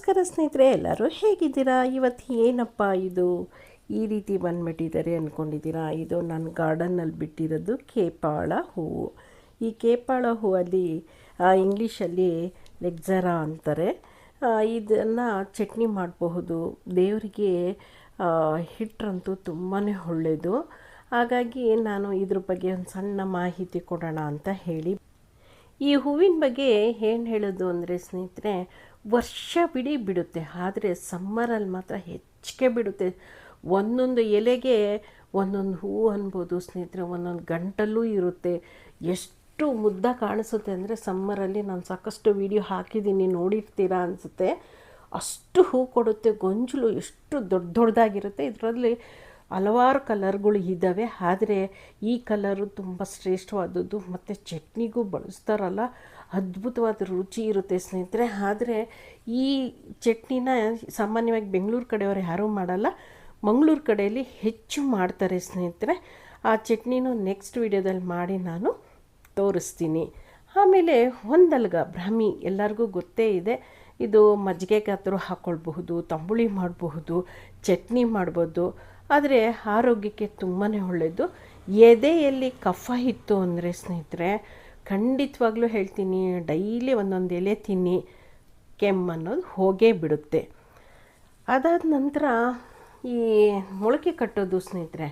ನಮಸ್ಕಾರ ಸ್ನೇಹಿತರೆ, ಎಲ್ಲರೂ ಹೇಗಿದ್ದೀರಾ? ಇವತ್ತು ಏನಪ್ಪ ಇದು? ಈ ರೀತಿ ಬಂದ್ಬಿಟ್ಟಿದ್ದಾರೆ ಅಂದ್ಕೊಂಡಿದ್ದೀರಾ ಇದು ನನ್ನ ಗಾರ್ಡನ್ನಲ್ಲಿ ಬಿಟ್ಟಿರೋದು ಕೇಪಾಳ ಹೂವು. ಈ ಕೇಪಾಳ ಹೂವಲ್ಲಿ ಇಂಗ್ಲೀಷಲ್ಲಿ ಲೆಗ್ಜರಾ ಅಂತಾರೆ. ಇದನ್ನು ಚಟ್ನಿ ಮಾಡಬಹುದು. ದೇವರಿಗೆ ಹಿಟ್ಟರಂತೂ ತುಂಬಾ ಒಳ್ಳೆಯದು ಹಾಗಾಗಿ ನಾನು ಇದ್ರ ಬಗ್ಗೆ ಒಂದು ಸಣ್ಣ ಮಾಹಿತಿ ಕೊಡೋಣ ಅಂತ ಹೇಳಿ. ಈ ಹೂವಿನ ಬಗ್ಗೆ ಏನು ಹೇಳೋದು ಅಂದರೆ ಸ್ನೇಹಿತರೆ ವರ್ಷವಿಡೀ ಬಿಡುತ್ತೆ, ಆದರೆ ಸಮ್ಮರಲ್ಲಿ ಮಾತ್ರ ಹೆಚ್ಚಿಗೆ ಬಿಡುತ್ತೆ. ಒಂದೊಂದು ಎಲೆಗೆ ಒಂದೊಂದು ಹೂವು ಅನ್ಬೋದು, ಸ್ನೇಹಿತರೆ, ಒಂದೊಂದು ಗಂಟಲ್ಲೂ ಇರುತ್ತೆ. ಎಷ್ಟು ಮುದ್ದ ಕಾಣಿಸುತ್ತೆ ಅಂದರೆ ಸಮ್ಮರಲ್ಲಿ ನಾನು ಸಾಕಷ್ಟು ವಿಡಿಯೋ ಹಾಕಿದ್ದೀನಿ, ನೋಡಿರ್ತೀರಾ ಅನಿಸುತ್ತೆ. ಅಷ್ಟು ಹೂ ಕೊಡುತ್ತೆ, ಗೊಂಜಲು ಎಷ್ಟು ದೊಡ್ಡ ದೊಡ್ಡದಾಗಿರುತ್ತೆ. ಇದರಲ್ಲಿ ಹಲವಾರು ಕಲರ್ಗಳು ಇದ್ದಾವೆ, ಆದರೆ ಈ ಕಲರು ತುಂಬ ಶ್ರೇಷ್ಠವಾದದ್ದು. ಮತ್ತು ಚಟ್ನಿಗೂ ಬಳಸ್ತಾರಲ್ಲ, ಅದ್ಭುತವಾದ ರುಚಿ ಇರುತ್ತೆ ಸ್ನೇಹಿತರೆ. ಆದರೆ ಈ ಚಟ್ನಿನ ಸಾಮಾನ್ಯವಾಗಿ ಬೆಂಗಳೂರು ಕಡೆಯವರು ಯಾರೂ ಮಾಡಲ್ಲ, ಮಂಗಳೂರು ಕಡೆಯಲ್ಲಿ ಹೆಚ್ಚು ಮಾಡ್ತಾರೆ ಸ್ನೇಹಿತರೆ. ಆ ಚಟ್ನಿನೂ ನೆಕ್ಸ್ಟ್ ವಿಡಿಯೋದಲ್ಲಿ ಮಾಡಿ ನಾನು ತೋರಿಸ್ತೀನಿ. ಆಮೇಲೆ ಒಂದಲ್ಗ ಬ್ರಾಹ್ಮಿ, ಎಲ್ಲರಿಗೂ ಗೊತ್ತೇ ಇದೆ. ಇದು ಮಜ್ಜಿಗೆಗಾದರೂ ಹಾಕ್ಕೊಳ್ಬಹುದು ತಂಬುಳಿ ಮಾಡಬಹುದು, ಚಟ್ನಿ ಮಾಡ್ಬೋದು. ಆದರೆ ಆರೋಗ್ಯಕ್ಕೆ ತುಂಬಾ ಒಳ್ಳೆಯದು ಎದೆಯಲ್ಲಿ ಕಫ ಇತ್ತು ಅಂದರೆ ಸ್ನೇಹಿತರೆ, ಖಂಡಿತವಾಗ್ಲೂ ಹೇಳ್ತೀನಿ, ಡೈಲಿ ಒಂದೊಂದು ಎಲೆ ತಿನ್ನಿ ಕೆಮ್ಮನ್ನೋದು ಹೋಗೇ ಬಿಡುತ್ತೆ. ಅದಾದ ನಂತರ ಈ ಮೊಳಕೆ ಕಟ್ಟೋದು ಸ್ನೇಹಿತರೆ,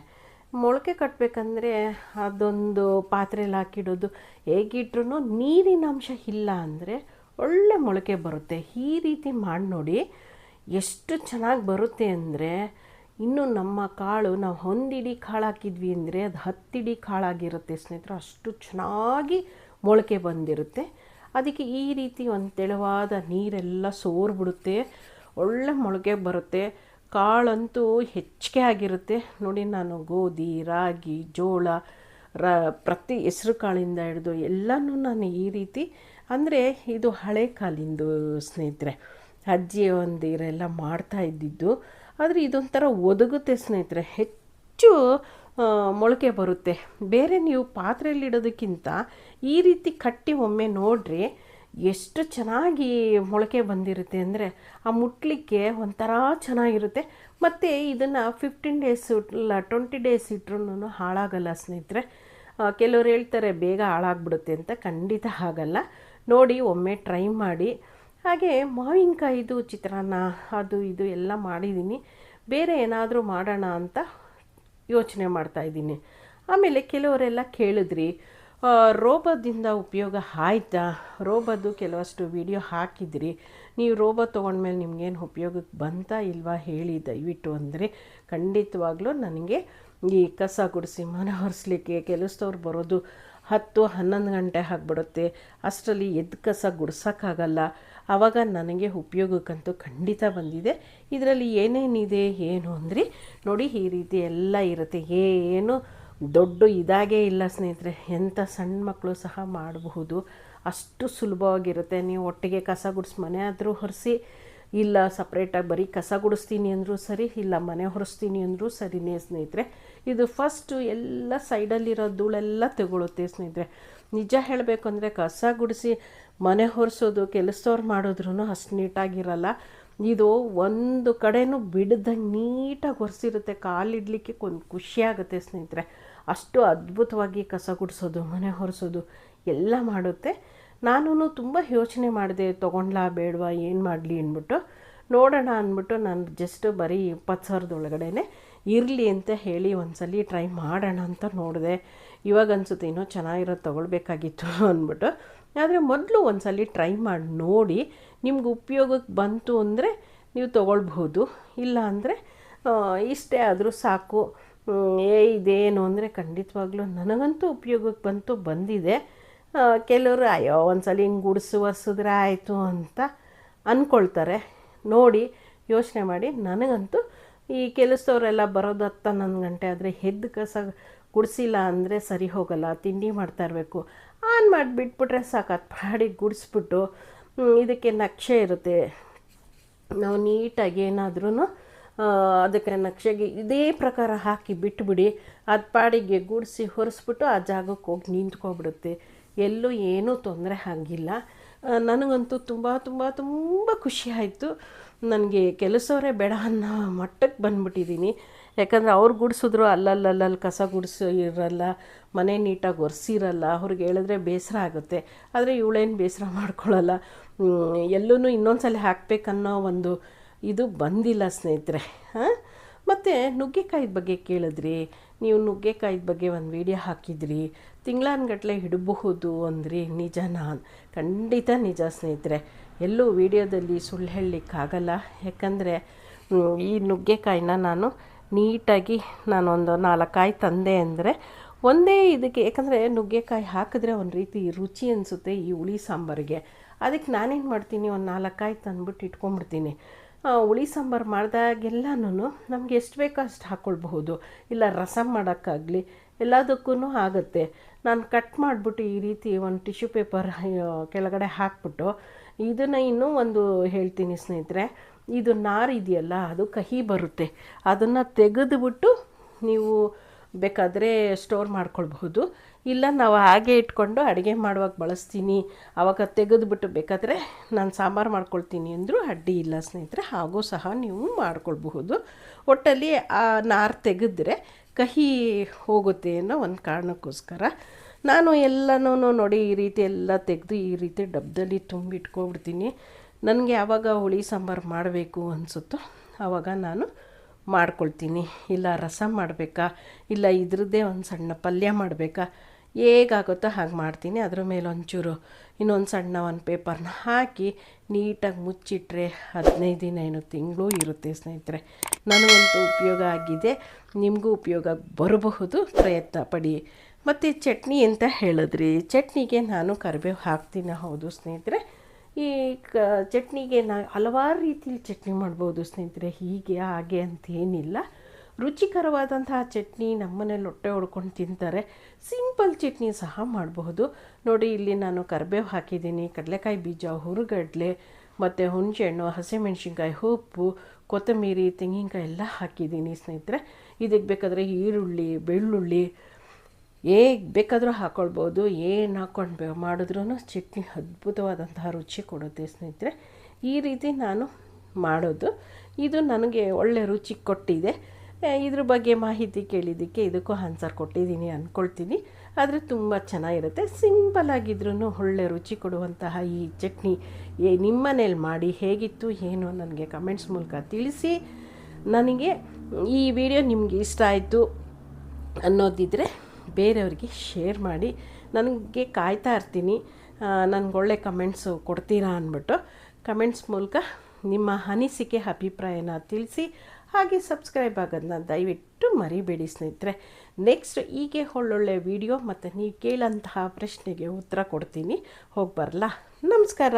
ಮೊಳಕೆ ಕಟ್ಟಬೇಕಂದ್ರೆ ಅದೊಂದು ಪಾತ್ರೆಯಲ್ಲಿ ಹಾಕಿಡೋದು ಹೇಗಿಟ್ರೂ ನೀರಿನ ಅಂಶ ಇಲ್ಲ ಅಂದರೆ ಒಳ್ಳೆ ಮೊಳಕೆ ಬರುತ್ತೆ. ಈ ರೀತಿ ಮಾಡಿ ನೋಡಿ ಎಷ್ಟು ಚೆನ್ನಾಗಿ ಬರುತ್ತೆ ಅಂದರೆ ಇನ್ನು ನಮ್ಮ ಕಾಳು, ನಾವು ಒಂದಿಡಿ ಕಾಳು ಹಾಕಿದ್ವಿ ಅಂದರೆ ಅದು ಹತ್ತಿಡಿ ಕಾಳಾಗಿರುತ್ತೆ ಸ್ನೇಹಿತರು. ಅಷ್ಟು ಚೆನ್ನಾಗಿ ಮೊಳಕೆ ಬಂದಿರುತ್ತೆ. ಅದಕ್ಕೆ ಈ ರೀತಿ ಒಂದು ತೆಳುವಾದ ನೀರೆಲ್ಲ ಸೋರ್ಬಿಡುತ್ತೆ. ಒಳ್ಳೆ ಮೊಳಕೆ ಬರುತ್ತೆ. ಕಾಳಂತೂ ಹೆಚ್ಚಿಗೆ ಆಗಿರುತ್ತೆ. ನೋಡಿ, ನಾನು ಗೋಧಿ, ರಾಗಿ, ಜೋಳ, ರ, ಪ್ರತಿ ಹೆಸ್ರು ಕಾಳಿಂದ ಹಿಡಿದು ಎಲ್ಲನೂ ನಾನು ಈ ರೀತಿ, ಅಂದರೆ ಇದು ಹಳೆ ಕಾಲಿಂದು ಸ್ನೇಹಿತರೆ. ಅಜ್ಜಿ ಒಂದಿರೆಲ್ಲ ಮಾಡ್ತಾ ಇದ್ದಿದ್ದು. ಆದರೆ ಇದೊಂಥರ ಒದಗುತ್ತೆ ಸ್ನೇಹಿತರೆ. ಹೆಚ್ಚು ಮೊಳಕೆ ಬರುತ್ತೆ. ಬೇರೆ ನೀವು ಪಾತ್ರೆಯಲ್ಲಿಡೋದಕ್ಕಿಂತ ಈ ರೀತಿ ಕಟ್ಟಿ ಒಮ್ಮೆ ನೋಡ್ರಿ ಎಷ್ಟು ಚೆನ್ನಾಗಿ ಮೊಳಕೆ ಬಂದಿರುತ್ತೆ ಅಂದರೆ ಆ ಮುಟ್ಲಿಕ್ಕೆ ಒಂಥರ ಚೆನ್ನಾಗಿರುತ್ತೆ. ಮತ್ತು ಇದನ್ನು ಫಿಫ್ಟೀನ್ ಡೇಸ್ ಇಲ್ಲ ಟ್ವೆಂಟಿ ಡೇಸ್ ಇಟ್ರೂ ಹಾಳಾಗಲ್ಲ ಸ್ನೇಹಿತರೆ. ಕೆಲವ್ರು ಹೇಳ್ತಾರೆ, ಬೇಗ ಹಾಳಾಗ್ಬಿಡುತ್ತೆ ಅಂತ. ಖಂಡಿತ ಆಗಲ್ಲ ನೋಡಿ, ಒಮ್ಮೆ ಟ್ರೈ ಮಾಡಿ. ಹಾಗೆ ಮಾವಿನಕಾಯಿದು, ಚಿತ್ರಾನ್ನ, ಅದು ಇದು ಎಲ್ಲ ಮಾಡಿದ್ದೀನಿ. ಬೇರೆ ಏನಾದರೂ ಮಾಡೋಣ ಅಂತ ಯೋಚನೆ ಮಾಡ್ತಾಯಿದ್ದೀನಿ ಆಮೇಲೆ ಕೆಲವರೆಲ್ಲ ಕೇಳಿದ್ರಿ ರೋಬದಿಂದ ಉಪಯೋಗ ಆಯ್ತಾ? ರೋಬದ್ದು ಕೆಲವಷ್ಟು ವಿಡಿಯೋ ಹಾಕಿದ್ರಿ. ನೀವು ರೋಬ ತೊಗೊಂಡ್ಮೇಲೆ ನಿಮಗೇನು ಉಪಯೋಗಕ್ಕೆ ಬಂತಾ ಇಲ್ವಾ ಹೇಳಿ ದಯವಿಟ್ಟು ಅಂದರೆ ಖಂಡಿತವಾಗ್ಲೂ ನನಗೆ ಈ ಕಸ ಗುಡಿಸಿ ಮನೆ ಒರೆಸ್ಲಿಕ್ಕೆ ಕೆಲಸದವ್ರು ಬರೋದು ಹತ್ತು ಹನ್ನೊಂದು ಗಂಟೆ ಆಗಿಬಿಡುತ್ತೆ. ಅಷ್ಟರಲ್ಲಿ ಎದ್ದು ಕಸ ಗುಡ್ಸೋಕ್ಕಾಗಲ್ಲ. ಆವಾಗ ನನಗೆ ಉಪಯೋಗಕ್ಕಂತೂ ಖಂಡಿತ ಬಂದಿದೆ. ಇದರಲ್ಲಿ ಏನೇನಿದೆ, ಏನು ಅಂದರೆ ನೋಡಿ ಈ ರೀತಿ ಎಲ್ಲ ಇರುತ್ತೆ. ಏನು ದೊಡ್ಡ ಇದಾಗೇ ಇಲ್ಲ ಸ್ನೇಹಿತರೆ, ಎಂಥ ಸಣ್ಣ ಮಕ್ಕಳು ಸಹ ಮಾಡಬಹುದು. ಅಷ್ಟು ಸುಲಭವಾಗಿರುತ್ತೆ. ನೀವು ಒಟ್ಟಿಗೆ ಕಸ ಗುಡಿಸಿ ಮನೆ ಆದರೂ ಹೊರಿಸಿ ಇಲ್ಲ ಸಪ್ರೇಟಾಗಿ ಬರೀ ಕಸ ಗುಡಿಸ್ತೀನಿ ಅಂದರೂ ಸರಿ, ಇಲ್ಲ ಮನೆ ಹೊರಿಸ್ತೀನಿ ಅಂದರೂ ಸರಿನೇ ಸ್ನೇಹಿತರೆ. ಇದು ಫಸ್ಟು ಎಲ್ಲ ಸೈಡಲ್ಲಿರೋ ಧೂಳೆಲ್ಲ ತಗೊಳುತ್ತೆ ಸ್ನೇಹಿತರೆ. ನಿಜ ಹೇಳಬೇಕು ಅಂದರೆ ಕಸ ಗುಡಿಸಿ ಮನೆ ಹೊರಿಸೋದು, ಕೆಲಸದವ್ರು ಮಾಡಿದ್ರೂ ಅಷ್ಟು ನೀಟಾಗಿರಲ್ಲ. ಇದು ಒಂದು ಕಡೆನೂ ಬಿಡ್ದಂಗೆ ನೀಟಾಗಿ ಒರೆಸಿರುತ್ತೆ ಕಾಲಿಡಲಿಕ್ಕೆ ಒಂದು ಖುಷಿಯಾಗುತ್ತೆ ಸ್ನೇಹಿತರೆ. ಅಷ್ಟು ಅದ್ಭುತವಾಗಿ ಕಸ ಗುಡಿಸೋದು, ಮನೆ ಹೊರಿಸೋದು ಎಲ್ಲ ಮಾಡುತ್ತೆ. ನಾನು ತುಂಬ ಯೋಚನೆ ಮಾಡಿದೆ, ತೊಗೊಂಡ್ಲಾ ಬೇಡವಾ, ಏನು ಮಾಡಲಿ? ಅಂದ್ಬಿಟ್ಟು. ನೋಡೋಣ ಅಂದ್ಬಿಟ್ಟು ನಾನು ಜಸ್ಟ್ ಬರೀ ಇಪ್ಪತ್ತು ಸಾವಿರದೊಳಗಡೆ ಇರಲಿ ಅಂತ ಹೇಳಿ ಒಂದ್ಸಲಿ ಟ್ರೈ ಮಾಡೋಣ ಅಂತ ನೋಡಿದೆ. ಇವಾಗ ಅನಿಸುತ್ತೆ, ಇನ್ನೂ ಚೆನ್ನಾಗಿರೋದು ತೊಗೊಳ್ಬೇಕಾಗಿತ್ತು ಅಂದ್ಬಿಟ್ಟು. ಆದರೆ ಮೊದಲು ಒಂದ್ಸಲಿ ಟ್ರೈ ಮಾಡಿ, ನೋಡಿ ನಿಮ್ಗೆ ಉಪಯೋಗಕ್ಕೆ ಬಂತು ಅಂದರೆ ನೀವು ತೊಗೊಳ್ಬಹುದು. ಇಲ್ಲ ಅಂದರೆ ಇಷ್ಟೇ ಆದರೂ ಸಾಕು. ಏ, ಇದೇನು ಅಂದರೆ ಖಂಡಿತವಾಗ್ಲೂ ನನಗಂತೂ ಉಪಯೋಗಕ್ಕೆ ಬಂತು, ಬಂದಿದೆ. ಕೆಲವರು, ಅಯ್ಯೋ, ಒಂದ್ಸಲ ಹಿಂಗೆ ಗುಡಿಸು ಒರೆಸಿದ್ರೆ ಆಯಿತು ಅಂತ ಅಂದ್ಕೊಳ್ತಾರೆ ನೋಡಿ, ಯೋಚನೆ ಮಾಡಿ. ನನಗಂತೂ ಈ ಕೆಲಸದವರೆಲ್ಲ ಬರೋದು ನನ್ನ ಗಂಟೆ ಆದರೆ ಹೆದ್ದು ಕಸ ಗುಡಿಸಿಲ್ಲ ಅಂದರೆ ಸರಿ ಹೋಗಲ್ಲ, ತಿಂಡಿ ಮಾಡ್ತಾ ಇರಬೇಕು. ಆನ್ ಮಾಡಿ ಬಿಟ್ಬಿಟ್ರೆ ಸಾಕು ಅದು ಪಾಡಿಗೆ ಗುಡಿಸ್ಬಿಟ್ಟು ಇದಕ್ಕೆ ನಕ್ಷೆ ಇರುತ್ತೆ. ನಾವು ನೀಟಾಗಿ ಏನಾದ್ರೂ ಅದಕ್ಕೆ ನಕ್ಷೆಗೆ ಇದೇ ಪ್ರಕಾರ ಹಾಕಿ ಬಿಟ್ಬಿಡಿ. ಅದು ಪಾಡಿಗೆ ಗುಡಿಸಿ ಹೊರಿಸ್ಬಿಟ್ಟು ಆ ಜಾಗಕ್ಕೆ ಹೋಗಿ ನಿಂತ್ಕೊಬಿಡುತ್ತೆ. ಎಲ್ಲೂ ಏನೂ ತೊಂದರೆ ಆಗಿಲ್ಲ. ನನಗಂತೂ ತುಂಬ ತುಂಬ ತುಂಬ ಖುಷಿ ಆಯಿತು. ನನಗೆ ಕೆಲಸವರೇ ಬೇಡ ಅನ್ನೋ ಮಟ್ಟಕ್ಕೆ ಬಂದ್ಬಿಟ್ಟಿದ್ದೀನಿ ಯಾಕಂದರೆ ಅವ್ರು ಗುಡಿಸಿದ್ರು ಅಲ್ಲಲ್ಲಲ್ಲಿ ಕಸ ಗುಡಿಸೋ ಇರಲ್ಲ ಮನೆ ನೀಟಾಗಿ ಒರೆಸಿರಲ್ಲ, ಅವ್ರಿಗೆ ಹೇಳಿದ್ರೆ ಬೇಸರ ಆಗುತ್ತೆ. ಆದರೆ ಇವಳೇನು ಬೇಸರ ಮಾಡ್ಕೊಳ್ಳಲ್ಲ ಎಲ್ಲೂ ಇನ್ನೊಂದು ಸಲ ಹಾಕಬೇಕನ್ನೋ ಒಂದು ಇದು ಬಂದಿಲ್ಲ ಸ್ನೇಹಿತರೆ. ಹಾಂ? ಮತ್ತು ನುಗ್ಗೆಕಾಯಿದ ಬಗ್ಗೆ ಕೇಳಿದ್ರಿ. ನೀವು ನುಗ್ಗೆಕಾಯಿ ಬಗ್ಗೆ ಒಂದು ವಿಡಿಯೋ ಹಾಕಿದ್ರಿ. ತಿಂಗಳಾನ್ಗಟ್ಲೆ ಹಿಡಬಹುದು ಅಂದ್ರಿ. ನಾನು. ಖಂಡಿತ ನಿಜ ಸ್ನೇಹಿತರೆ. ಎಲ್ಲೂ ವಿಡಿಯೋದಲ್ಲಿ ಸುಳ್ಳು ಹೇಳಲಿಕ್ಕಾಗಲ್ಲ. ಯಾಕಂದರೆ ಈ ನುಗ್ಗೆಕಾಯಿನ ನಾನು ನೀಟಾಗಿ ನಾನೊಂದು ನಾಲ್ಕಾಯಿ ತಂದೆ ಅಂದರೆ ಒಂದೇ ಇದಕ್ಕೆ, ಯಾಕಂದರೆ ನುಗ್ಗೆಕಾಯಿ ಹಾಕಿದ್ರೆ ಒಂದು ರೀತಿ ರುಚಿ ಅನಿಸುತ್ತೆ ಈ ಹುಳಿ ಸಾಂಬಾರಿಗೆ. ಅದಕ್ಕೆ ನಾನೇನು ಮಾಡ್ತೀನಿ, ಒಂದು ನಾಲ್ಕಾಯಿ ತಂದ್ಬಿಟ್ಟು ಇಟ್ಕೊಂಡ್ಬಿಡ್ತೀನಿ. ಹುಳಿ ಸಾಂಬಾರು ಮಾಡಿದಾಗೆಲ್ಲನೂ ನಮ್ಗೆ ಎಷ್ಟು ಬೇಕೋ ಅಷ್ಟು ಹಾಕ್ಕೊಳ್ಬಹುದು ಇಲ್ಲ, ರಸಂ ಮಾಡೋಕ್ಕಾಗಲಿ ಎಲ್ಲದಕ್ಕೂ ಆಗುತ್ತೆ. ನಾನು ಕಟ್ ಮಾಡಿಬಿಟ್ಟು ಈ ರೀತಿ ಒಂದು ಟಿಶ್ಯೂ ಪೇಪರ್ ಕೆಳಗಡೆ ಹಾಕ್ಬಿಟ್ಟು ಇದನ್ನು ಇನ್ನೂ ಒಂದು ಹೇಳ್ತೀನಿ ಸ್ನೇಹಿತರೆ, ಇದು ನಾರಿದೆಯಲ್ಲ ಅದು ಕಹಿ ಬರುತ್ತೆ. ಅದನ್ನು ತೆಗೆದುಬಿಟ್ಟು ನೀವು ಬೇಕಾದರೆ ಸ್ಟೋರ್ ಮಾಡ್ಕೊಳ್ಬಹುದು. ಇಲ್ಲ, ನಾವು ಹಾಗೆ ಇಟ್ಕೊಂಡು ಅಡುಗೆ ಮಾಡುವಾಗ ಬಳಸ್ತೀನಿ. ಆವಾಗ ತೆಗೆದುಬಿಟ್ಟು ಬೇಕಾದರೆ ನಾನು ಸಾಂಬಾರು ಮಾಡ್ಕೊಳ್ತೀನಿ ಅಂದರೂ ಅಡ್ಡಿ ಇಲ್ಲ ಸ್ನೇಹಿತರೆ, ಹಾಗೂ ಸಹ ನೀವು ಮಾಡ್ಕೊಳ್ಬಹುದು. ಒಟ್ಟಲ್ಲಿ, ಆ ನಾರು ತೆಗೆದ್ರೆ ಕಹಿ ಹೋಗುತ್ತೆ ಅನ್ನೋ ಒಂದು ಕಾರಣಕ್ಕೋಸ್ಕರ ನಾನು ಎಲ್ಲನೂ ನೋಡಿ ಈ ರೀತಿ ಎಲ್ಲ ತೆಗೆದು ಈ ರೀತಿ ಡಬ್ಬದಲ್ಲಿ ತುಂಬಿಟ್ಕೊಬಿಡ್ತೀನಿ ನನಗೆ ಯಾವಾಗ ಹುಳಿ ಸಾಂಬಾರು ಮಾಡಬೇಕು ಅನಿಸುತ್ತೋ ಆವಾಗ ನಾನು ಮಾಡ್ಕೊಳ್ತೀನಿ. ಇಲ್ಲ ರಸಮ್ ಮಾಡಬೇಕಾ? ಇಲ್ಲ ಇದ್ರದ್ದೇ ಒಂದು ಸಣ್ಣ ಪಲ್ಯ ಮಾಡಬೇಕಾ? ಹೇಗಾಗುತ್ತೋ ಹಾಗೆ ಮಾಡ್ತೀನಿ. ಅದ್ರ ಮೇಲೆ ಒಂಚೂರು ಇನ್ನೊಂದು ಸಣ್ಣ ಒಂದು ಪೇಪರ್ನ ಹಾಕಿ ನೀಟಾಗಿ ಮುಚ್ಚಿಟ್ರೆ ಹದಿನೈದು ದಿನ ಏನು ತಿಂಗಳು ಇರುತ್ತೆ ಸ್ನೇಹಿತರೆ. ನನಗಂತೂ ಉಪಯೋಗ ಆಗಿದೆ. ನಿಮಗೂ ಉಪಯೋಗ ಬರಬಹುದು. ಪ್ರಯತ್ನ ಪಡಿ. ಮತ್ತು ಚಟ್ನಿ ಅಂತ ಹೇಳಿದ್ರಿ? ಚಟ್ನಿಗೆ ನಾನು ಕರಿಬೇವು ಹಾಕ್ತೀನಿ? ಹೌದು ಸ್ನೇಹಿತರೆ. ಈ, ಕ, ಚಟ್ನಿಗೆ ನಾ ಹಲವಾರು ರೀತಿಲಿ ಚಟ್ನಿ ಮಾಡ್ಬೋದು ಸ್ನೇಹಿತರೆ, ಹೀಗೆ, ಹಾಗೆ ಅಂತೇನಿಲ್ಲ. ರುಚಿಕರವಾದಂತಹ ಚಟ್ನಿ ನಮ್ಮನೇಲಿ ಹೊಟ್ಟೆ ಹೊಡ್ಕೊಂಡು ತಿಂತಾರೆ. ಸಿಂಪಲ್ ಚಟ್ನಿ ಸಹ ಮಾಡಬಹುದು. ನೋಡಿ, ಇಲ್ಲಿ ನಾನು ಕರಿಬೇವು ಹಾಕಿದ್ದೀನಿ, ಕಡಲೆಕಾಯಿ ಬೀಜ, ಹುರುಗಡ್ಲೆ, ಮತ್ತು ಹುಣಸೆಹಣ್ಣು, ಹಸಿಮೆಣ್ಸಿನ್ಕಾಯಿ, ಉಪ್ಪು, ಕೊತ್ತಂಬರಿ, ತೆಂಗಿನಕಾಯಿ ಎಲ್ಲ ಹಾಕಿದ್ದೀನಿ ಸ್ನೇಹಿತರೆ. ಇದಕ್ಕೆ ಬೇಕಾದರೆ ಈರುಳ್ಳಿ, ಬೆಳ್ಳುಳ್ಳಿ ಹೇಗೆ ಬೇಕಾದರೂ ಹಾಕ್ಕೊಳ್ಬೋದು ಏನು ಹಾಕ್ಕೊಂಡು ಮಾಡಿದ್ರೂ ಚಟ್ನಿ ಅದ್ಭುತವಾದಂತಹ ರುಚಿ ಕೊಡುತ್ತೆ ಸ್ನೇಹಿತರೆ. ಈ ರೀತಿ ನಾನು ಮಾಡೋದು. ಇದು ನನಗೆ ಒಳ್ಳೆ ರುಚಿ ಕೊಟ್ಟಿದೆ. ಇದ್ರ ಬಗ್ಗೆ ಮಾಹಿತಿ ಕೇಳಿದ್ದಕ್ಕೆ ಇದಕ್ಕೂ ಆನ್ಸರ್ ಕೊಟ್ಟಿದ್ದೀನಿ ಅಂದ್ಕೊಳ್ತೀನಿ ಆದರೆ ತುಂಬ ಚೆನ್ನಾಗಿರುತ್ತೆ. ಸಿಂಪಲ್ ಆಗಿದ್ರೂ ಒಳ್ಳೆ ರುಚಿ ಕೊಡುವಂತಹ ಈ ಚಟ್ನಿ, ಏ, ನಿಮ್ಮನೇಲಿ ಮಾಡಿ ಹೇಗಿತ್ತು, ಏನು ನನಗೆ ಕಮೆಂಟ್ಸ್ ಮೂಲಕ ತಿಳಿಸಿ. ನನಗೆ ಈ ವಿಡಿಯೋ ನಿಮಗೆ ಇಷ್ಟ ಆಯಿತು ಅನ್ನೋದಿದ್ದರೆ ಬೇರೆಯವ್ರಿಗೆ ಶೇರ್ ಮಾಡಿ, ನನಗೆ ಕಾಯ್ತಾ ಇರ್ತೀನಿ. ಒಳ್ಳೆ ಕಮೆಂಟ್ಸು ಕೊಡ್ತೀರಾ ಅಂದ್ಬಿಟ್ಟು ಕಮೆಂಟ್ಸ್ ಮೂಲಕ ನಿಮ್ಮ ಅನಿಸಿಕೆ, ಅಭಿಪ್ರಾಯನ ತಿಳಿಸಿ, ಹಾಗೆ ಸಬ್ಸ್ಕ್ರೈಬ್ ಆಗೋದನ್ನ ದಯವಿಟ್ಟು ಮರಿಬೇಡಿ ಸ್ನೇಹಿತರೆ. ನೆಕ್ಸ್ಟ್ ಹೀಗೆ ಒಳ್ಳೊಳ್ಳೆ ವಿಡಿಯೋ ಮತ್ತು ನೀವು ಕೇಳಂತಹ ಪ್ರಶ್ನೆಗೆ ಉತ್ತರ ಕೊಡ್ತೀನಿ. ಹೋಗಿ ಬರಲಾ ನಮಸ್ಕಾರ.